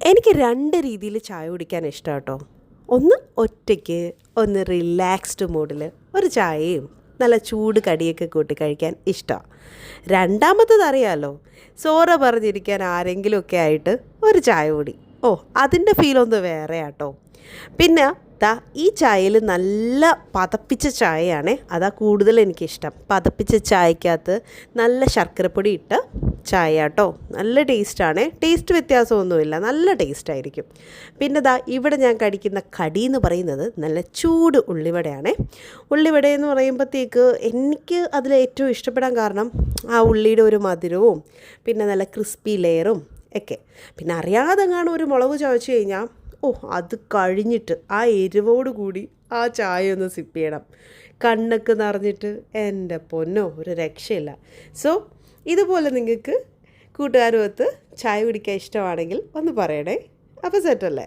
എനിക്ക് രണ്ട് രീതിയിൽ ചായ കുടിക്കാൻ ഇഷ്ടം കേട്ടോ ഒന്ന് ഒറ്റയ്ക്ക് ഒന്ന് റിലാക്സ്ഡ് മൂഡിൽ ഒരു ചായയും നല്ല ചൂട് കടിയൊക്കെ കൂട്ടി കഴിക്കാൻ ഇഷ്ടമാണ് രണ്ടാമത്തത് അറിയാമല്ലോ സോറ പറഞ്ഞിരിക്കാൻ ആരെങ്കിലുമൊക്കെ ആയിട്ട് ഒരു ചായ കൂടി. ഓ അതിന്റെ ഫീലൊന്ന് വേറെ ആട്ടോ പിന്നെ ദാ ഈ ചായയിൽ നല്ല പതപ്പിച്ച ചായയാണ് അതാ കൂടുതൽ എനിക്കിഷ്ടം. പതപ്പിച്ച ചായക്കകത്ത് നല്ല ശർക്കരപ്പൊടി ഇട്ട് ചായ കേട്ടോ നല്ല ടേസ്റ്റാണ്. ടേസ്റ്റ് വ്യത്യാസമൊന്നുമില്ല. നല്ല ടേസ്റ്റ് ആയിരിക്കും പിന്നെ ദാ ഇവിടെ ഞാൻ കടിക്കുന്ന കടി എന്ന് പറയുന്നത് നല്ല ചൂട് ഉള്ളിവടയാണ്. ഉള്ളിവട എന്ന് പറയുമ്പോഴത്തേക്ക് എനിക്ക് അതിൽ ഏറ്റവും ഇഷ്ടപ്പെടാൻ കാരണം ആ ഉള്ളിയുടെ ഒരു മധുരവും പിന്നെ നല്ല ക്രിസ്പി ലെയറും ഒക്കെ. പിന്നെ അറിയാതെ കാണും ഒരു മുളക് ചവച്ച് കഴിഞ്ഞാൽ ഓ അത് കഴിഞ്ഞിട്ട് ആ എരിവോട് കൂടി ആ ചായ ഒന്ന് സിപ്പ് ചെയ്യണം. കണ്ണൊക്കെ നിറഞ്ഞിട്ട് എന്റെ പൊന്നോ ഒരു രക്ഷയില്ല. സോ ഇതുപോലെ നിങ്ങൾക്ക് കൂട്ടുകാരുമൊത്ത് ചായ കുടിക്കാൻ ഇഷ്ടമാണെങ്കിൽ ഒന്ന് പറയണേ. അപ്പോൾ സെറ്റല്ലേ